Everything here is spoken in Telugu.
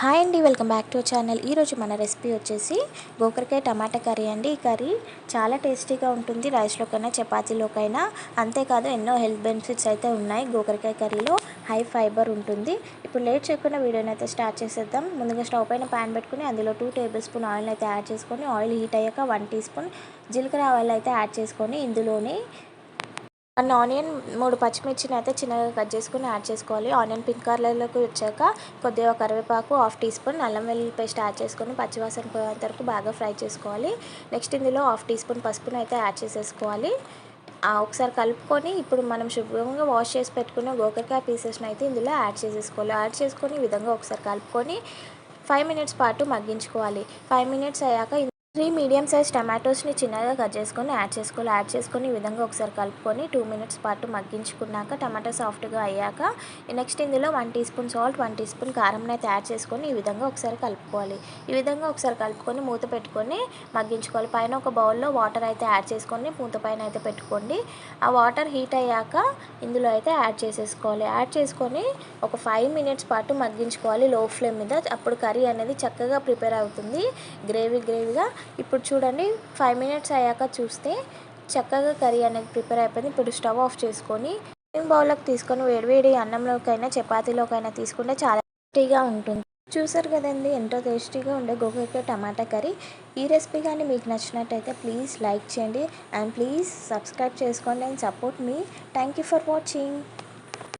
హాయ్ అండి వెల్కమ్ బ్యాక్ టు ఛానల్. ఈరోజు మన రెసిపీ వచ్చేసి గోకరకాయ టమాటా కర్రీ అండి. ఈ కర్రీ చాలా టేస్టీగా ఉంటుంది రైస్లోకైనా చపాతీలోకైనా. అంతేకాదు ఎన్నో హెల్త్ బెనిఫిట్స్ అయితే ఉన్నాయి గోకరకాయ కర్రీలో. హై ఫైబర్ ఉంటుంది. ఇప్పుడు లేట్ చేయకుండా వీడియోని అయితే స్టార్ట్ చేసేద్దాం. ముందుగా స్టవ్ పైన ప్యాన్ పెట్టుకుని అందులో టూ టేబుల్ స్పూన్ ఆయిల్ అయితే యాడ్ చేసుకొని ఆయిల్ హీట్ అయ్యాక వన్ టీ స్పూన్ జీలకర్ర ఆయిల్ అయితే యాడ్ చేసుకొని ఇందులోనే అండ్ ఆనియన్ మూడు పచ్చిమిర్చిని అయితే చిన్నగా కట్ చేసుకుని యాడ్ చేసుకోవాలి. ఆనియన్ పింక్ కలర్లోకి వచ్చాక కొద్దిగా కరివేపాకు హాఫ్ టీ స్పూన్ అల్లం వెల్లుల్లి పేస్ట్ యాడ్ చేసుకొని పచ్చివాసన పోయేంత వరకు బాగా ఫ్రై చేసుకోవాలి. నెక్స్ట్ ఇందులో హాఫ్ టీ స్పూన్ పసుపును అయితే యాడ్ చేసేసుకోవాలి. ఒకసారి కలుపుకొని ఇప్పుడు మనం శుభ్రంగా వాష్ చేసి పెట్టుకున్న గోకరకాయ పీసెస్ని అయితే ఇందులో యాడ్ చేసేసుకోవాలి. యాడ్ చేసుకొని ఈ విధంగా ఒకసారి కలుపుకొని ఫైవ్ మినిట్స్ పాటు మగ్గించుకోవాలి. ఫైవ్ మినిట్స్ అయ్యాక త్రీ మీడియం సైజ్ టమాటోస్ని చిన్నగా కట్ చేసుకొని యాడ్ చేసుకోవాలి. యాడ్ చేసుకొని ఈ విధంగా ఒకసారి కలుపుకొని టూ మినిట్స్ పాటు మగ్గించుకున్నాక టమాటో సాఫ్ట్గా అయ్యాక నెక్స్ట్ ఇందులో one teaspoon salt one teaspoon కారంని అయితే యాడ్ చేసుకొని ఈ విధంగా ఒకసారి కలుపుకోవాలి. ఈ విధంగా ఒకసారి కలుపుకొని మూత పెట్టుకొని మగ్గించుకోవాలి. పైన ఒక బౌల్లో వాటర్ అయితే యాడ్ చేసుకొని మూత పైన అయితే పెట్టుకోండి. ఆ వాటర్ హీట్ అయ్యాక ఇందులో అయితే యాడ్ చేసేసుకోవాలి. యాడ్ చేసుకొని ఒక ఫైవ్ మినిట్స్ పాటు మగ్గించుకోవాలి. లో ఫ్లేమ్ మీద అప్పుడు కర్రీ అనేది చక్కగా ప్రిపేర్ అవుతుంది. గ్రేవీ గ్రేవీగా ఇప్పుడు చూడండి ఫైవ్ మినిట్స్ అయ్యాక చూస్తే చక్కగా కర్రీ అనేది ప్రిపేర్ అయిపోయింది. ఇప్పుడు స్టవ్ ఆఫ్ చేసుకొని బౌల్లోకి తీసుకొని వేడివేడి అన్నంలోకైనా చపాతీలోకైనా తీసుకుంటే చాలా టేస్టీగా ఉంటుంది. చూసారు కదండి ఎంతో టేస్టీగా ఉండే గోకరకాయ టమాటా కర్రీ. ఈ రెసిపీ కానీ మీకు నచ్చినట్టయితే ప్లీజ్ లైక్ చేయండి. అండ్ ప్లీజ్ సబ్స్క్రైబ్ చేసుకోండి అండ్ సపోర్ట్ మీ థ్యాంక్ యూ ఫర్ వాచింగ్